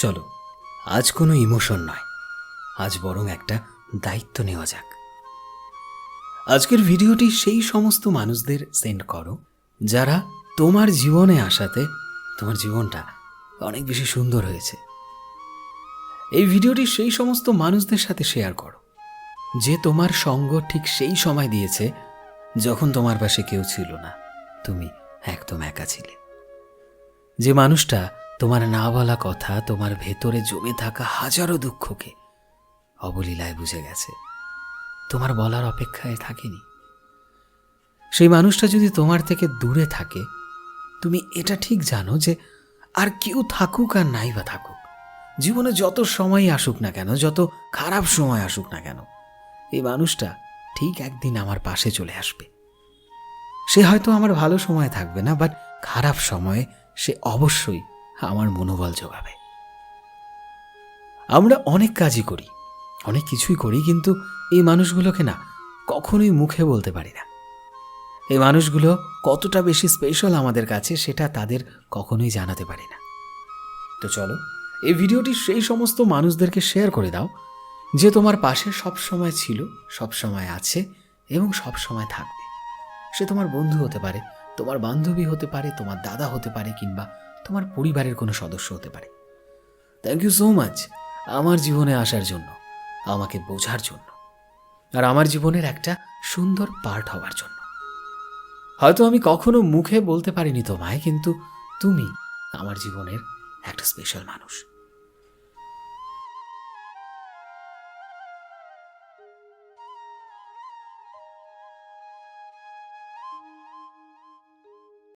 চলো, আজ কোনো ইমোশন নয়, আজ বরং একটা দায়িত্ব নেওয়া যাক। আজকের ভিডিওটি সেই সমস্ত মানুষদের সেন্ড করো, যারা তোমার জীবনে আসাতে তোমার জীবনটা অনেক বেশি সুন্দর হয়েছে। এই ভিডিওটি সেই সমস্ত মানুষদের সাথে শেয়ার করো, যে তোমার সঙ্গ ঠিক সেই সময় দিয়েছে যখন তোমার পাশে কেউ ছিল না, তুমি একদম একা ছিলে। যে মানুষটা তোমার না বলা কথা তোমার ভেতরে জমে থাকা হাজারো দুঃখকে অবলীলায় বুঝে গেছে। তোমার বলার অপেক্ষায় থাকেনি। সেই মানুষটা যদি তোমার থেকে দূরে থাকে, তুমি এটা ঠিক জানো যে আর কেউ থাকুক আর নাই বা থাকুক, জীবনে যত সময় আসুক না কেন, যত খারাপ সময় আসুক না কেন, এই মানুষটা ঠিক একদিন আমার পাশে চলে আসবে। সে হয়তো আমার ভালো সময় থাকবে না বাট খারাপ সময়ে সে অবশ্যই আমার মনোবল যোগাবে আমরা অনেক কাজই করি, অনেক কিছুই করি, কিন্তু এই মানুষগুলোকে না কখনোই মুখে বলতে পারি না। এই মানুষগুলো কতটা বেশি স্পেশাল আমাদের কাছে সেটা তাদের কখনোই জানাতে পারি না। তো চলো, এই ভিডিওটি সেই সমস্ত মানুষদেরকে শেয়ার করে দাও, যে তোমার পাশে সব সময় ছিল সব সময় আছে এবং সব সময় থাকবে। সে তোমার বন্ধু হতে পারে, তোমার বান্ধবী হতে পারে, তোমার দাদা হতে পারে কিংবা তোমার পরিবারের কোনো সদস্য হতে পারে। থ্যাংক ইউ সো মাচ আমার জীবনে আসার জন্য, আমাকে বোঝার জন্য। আর আমার জীবনের একটা সুন্দর পার্ট হওয়ার জন্য। হয়তো আমি কখনো মুখে বলতে পারিনি তোমায়, কিন্তু তুমি আমার জীবনের একটা স্পেশাল মানুষ।